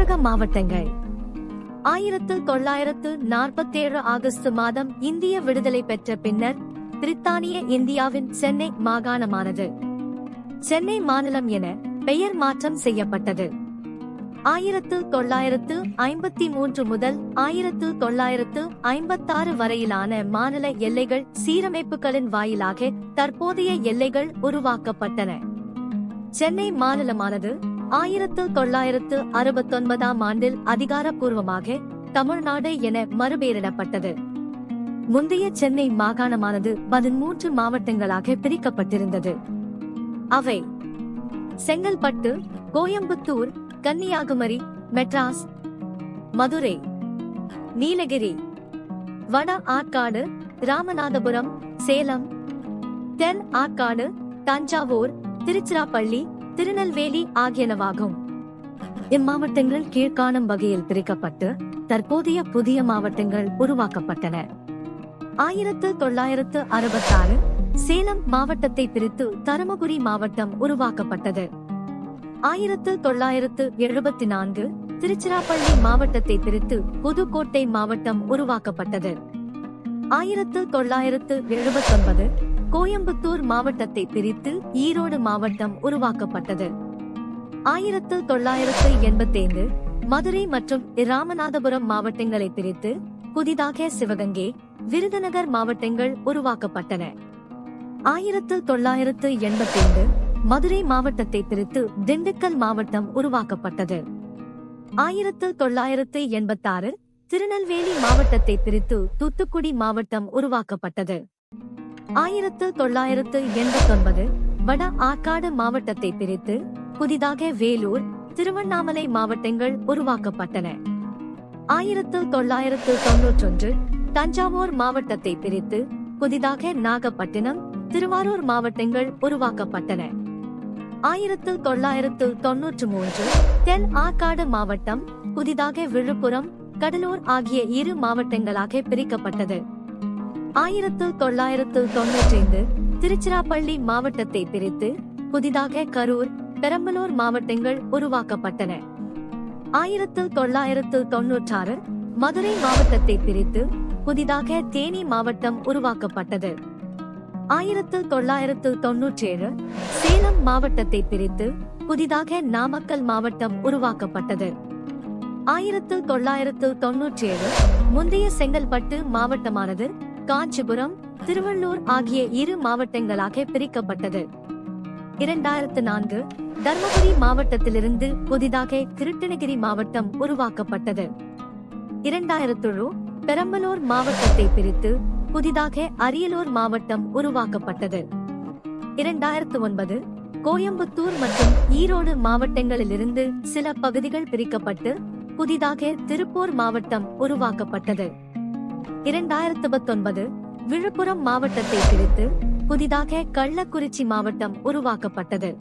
தமிழக மாவட்டங்கள். ஆயிரத்து தொள்ளாயிரத்து நாற்பத்தேழு ஆகஸ்ட் மாதம் இந்திய விடுதலை பெற்ற பின்னர் பிரித்தானிய இந்தியாவின் சென்னை மாகாணமானது. சென்னை மாநிலம் என பெயர் மாற்றம் செய்யப்பட்டது. ஆயிரத்து தொள்ளாயிரத்து ஐம்பத்தி மூன்று முதல் ஆயிரத்து தொள்ளாயிரத்து ஐம்பத்தாறு வரையிலான மாநில எல்லைகள் சீரமைப்புகளின் வாயிலாக தற்போதைய எல்லைகள் உருவாக்கப்பட்டன. சென்னை மாநிலமானது ஆயிரத்து தொள்ளாயிரத்து அறுபத்தொன்பதாம் ஆண்டில் அதிகாரப்பூர்வமாக தமிழ்நாடு என மறுபெயரிடப்பட்டது. முந்தைய சென்னை மாகாணமானது பதிமூன்று மாவட்டங்களாக பிரிக்கப்பட்டிருந்தது. அவை செங்கல்பட்டு கோயம்புத்தூர் கன்னியாகுமரி மெட்ராஸ் மதுரை நீலகிரி வட ஆற்காடு ராமநாதபுரம் சேலம் தென் ஆற்காடு தஞ்சாவூர் திருச்சிராப்பள்ளி திருநெல்வேலி ஆகியனவாகும். இம்மாவட்டங்கள் கீழ்காணும் வகையில் பிரிக்கப்பட்டு தற்போதைய புதிய மாவட்டங்கள் உருவாக்கப்பட்டன. ஆயிரத்து தொள்ளாயிரத்து அறுபத்தாறு சேலம் மாவட்டத்தை பிரித்து தருமபுரி மாவட்டம் உருவாக்கப்பட்டது. ஆயிரத்து தொள்ளாயிரத்து எழுபத்தி நான்கு திருச்சிராப்பள்ளி மாவட்டத்தை பிரித்து புதுக்கோட்டை மாவட்டம் உருவாக்கப்பட்டது. ஆயிரத்து தொள்ளாயிரத்து எழுபத்தொன்பது கோயம்புத்தூர் மாவட்டத்தை பிரித்து ஈரோடு மாவட்டம் உருவாக்கப்பட்டது. ஆயிரத்து தொள்ளாயிரத்து எண்பத்தைந்து மதுரை மற்றும் ராமநாதபுரம் மாவட்டங்களை பிரித்து புதிதாக சிவகங்கை விருதுநகர் மாவட்டங்கள் உருவாக்கப்பட்டன. ஆயிரத்து தொள்ளாயிரத்து எண்பத்தைந்து மதுரை மாவட்டத்தை பிரித்து திண்டுக்கல் மாவட்டம் உருவாக்கப்பட்டது. ஆயிரத்து தொள்ளாயிரத்து எண்பத்தாறு திருநெல்வேலி மாவட்டத்தை பிரித்து தூத்துக்குடி மாவட்டம் உருவாக்கப்பட்டது. ஆயிரத்து தொள்ளாயிரத்து எண்பத்தொன்பது வட ஆற்காடு மாவட்டத்தை பிரித்து புதிதாக வேலூர் திருவண்ணாமலை மாவட்டங்கள் உருவாக்கப்பட்டன. ஆயிரத்து தொள்ளாயிரத்து தொன்னூற்றொன்று தஞ்சாவூர் மாவட்டத்தை பிரித்து புதிதாக நாகப்பட்டினம் திருவாரூர் மாவட்டங்கள் உருவாக்கப்பட்டன. ஆயிரத்து தொள்ளாயிரத்து தொன்னூற்று மூன்று தென் ஆற்காடு மாவட்டம் புதிதாக விழுப்புரம் கடலூர் ஆகிய இரு மாவட்டங்களாக பிரிக்கப்பட்டது. ஆயிரத்து தொள்ளாயிரத்து தொன்னூற்றைந்து திருச்சிராப்பள்ளி மாவட்டத்தை பிரித்து புதிதாக கரூர் பெரம்பலூர் மாவட்டங்கள் உருவாக்கப்பட்டன. ஆயிரத்து தொள்ளாயிரத்து தொன்னூற்றாறு மதுரை மாவட்டத்தை பிரித்து புதிதாக தேனி மாவட்டம் உருவாக்கப்பட்டது. ஆயிரத்து தொள்ளாயிரத்து தொன்னூற்றேழு சேலம் மாவட்டத்தை பிரித்து புதிதாக நாமக்கல் மாவட்டம் உருவாக்கப்பட்டது. ஆயிரத்து தொள்ளாயிரத்து தொன்னூற்றேழு முந்தைய செங்கல்பட்டு மாவட்டமானது காஞ்சிபுரம் திருவள்ளூர் ஆகிய இரு மாவட்டங்களாக பிரிக்கப்பட்டது. இரண்டாயிரத்து நான்கு தர்மபுரி மாவட்டத்திலிருந்து புதிதாக திருட்டணகிரி மாவட்டம் உருவாக்கப்பட்டது. இரண்டாயிரத்து பெரம்பலூர் மாவட்டத்தை பிரித்து புதிதாக அரியலூர் மாவட்டம் உருவாக்கப்பட்டது. இரண்டாயிரத்து ஒன்பது கோயம்புத்தூர் மற்றும் ஈரோடு மாவட்டங்களிலிருந்து சில பகுதிகள் பிரிக்கப்பட்டு புதிதாக திருப்பூர் மாவட்டம் உருவாக்கப்பட்டது. இரண்டாயிரத்து பத்தொன்பது விழுப்புரம் மாவட்டத்தை பிரித்து புதிதாக கள்ளக்குறிச்சி மாவட்டம் உருவாக்கப்பட்டது.